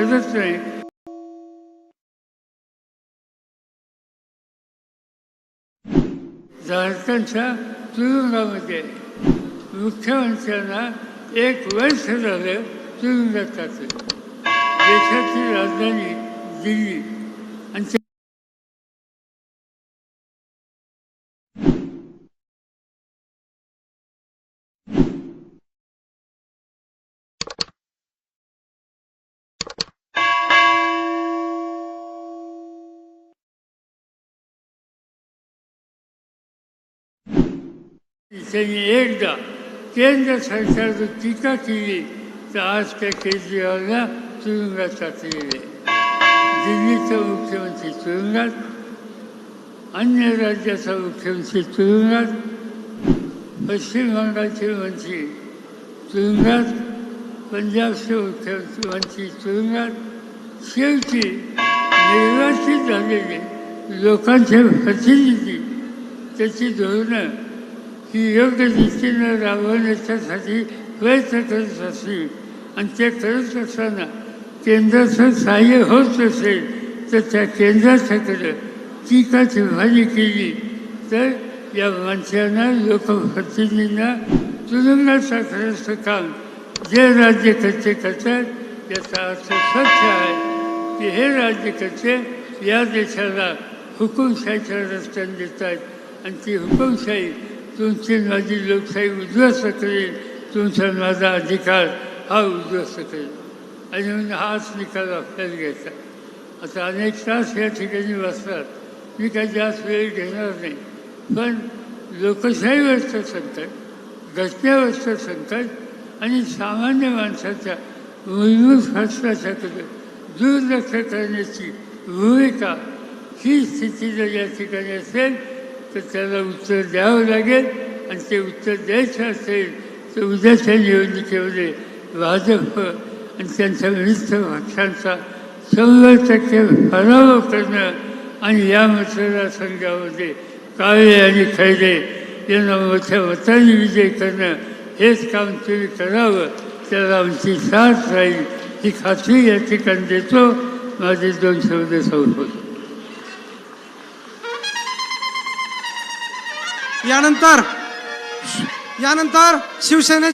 करत नाही झारखंडच्या तुरुंगामध्ये मुख्यमंत्र्यांना एक वर्ष झालं तुरुंगात टाकलं देशाची राजधानी दिल्ली. त्यांनी एकदा केंद्र सरकारवर टीका केली तर आज त्या केजरीवालला तुरुंगात टाकलेले. दिल्लीचा मुख्यमंत्री तुरुंगात अन्य राज्याचा मुख्यमंत्री तुरुंगात पश्चिम बंगालचे मंत्री तुरुंगात पंजाबचे मुख्यमंत्री तुरुंगात शेवटी निर्वाचित झालेले लोकांचे प्रतिनिधी त्याची धोरणं ही योग्य दृष्टीनं राबवण्याच्यासाठी प्रयत्न करत असतील आणि ते करत असताना केंद्राचं सहाय्य होत असेल तर त्या केंद्राच्याकडं ती का भाजी केली? तर या माणसांना लोकप्रतिनिधींना तुरुंगात टाकण्याचं काम जे राज्यकर्ते करतात याचा अर्थ स्वच्छ आहे. की हे राज्यकर्ते या देशाला हुकुमशाहीच्या रस्त्याने देतात. आणि ती हुकुमशाही तुमची माझी लोकशाही उद्ध्वस्त करेल. तुमचा माझा अधिकार हा उद्ध्वस्त करेल. आणि म्हणून हाच निकाल आपल्याला घ्यायचा. आता अनेक तास या ठिकाणी बसतात मी काही जास्त वेळ घेणार नाही. पण लोकशाहीवरचं संकट घटनेवरचं संकट आणि सामान्य माणसाच्या मूलभूत हस्ताच्याकडे दुर्लक्ष करण्याची भूमिका ही स्थिती जर या ठिकाणी असेल तर त्याला उत्तर द्यावं लागेल आणि ते उत्तर द्यायचं असेल तर उद्याच्या निवडणुकीमध्ये भाजप आणि त्यांच्या विरुद्ध पक्षांचा शंभर टक्के पराभव करणं आणि या मतदारसंघामध्ये काळे आणि खैरे यांना मोठ्या मताने विजय करणं हेच काम तुम्ही करावं. त्याला आमची साथ राहील. ही खात्री या ठिकाणी देतो. माझे दोन शब्द संपवतो. यानंतर यानंतर शिवसेने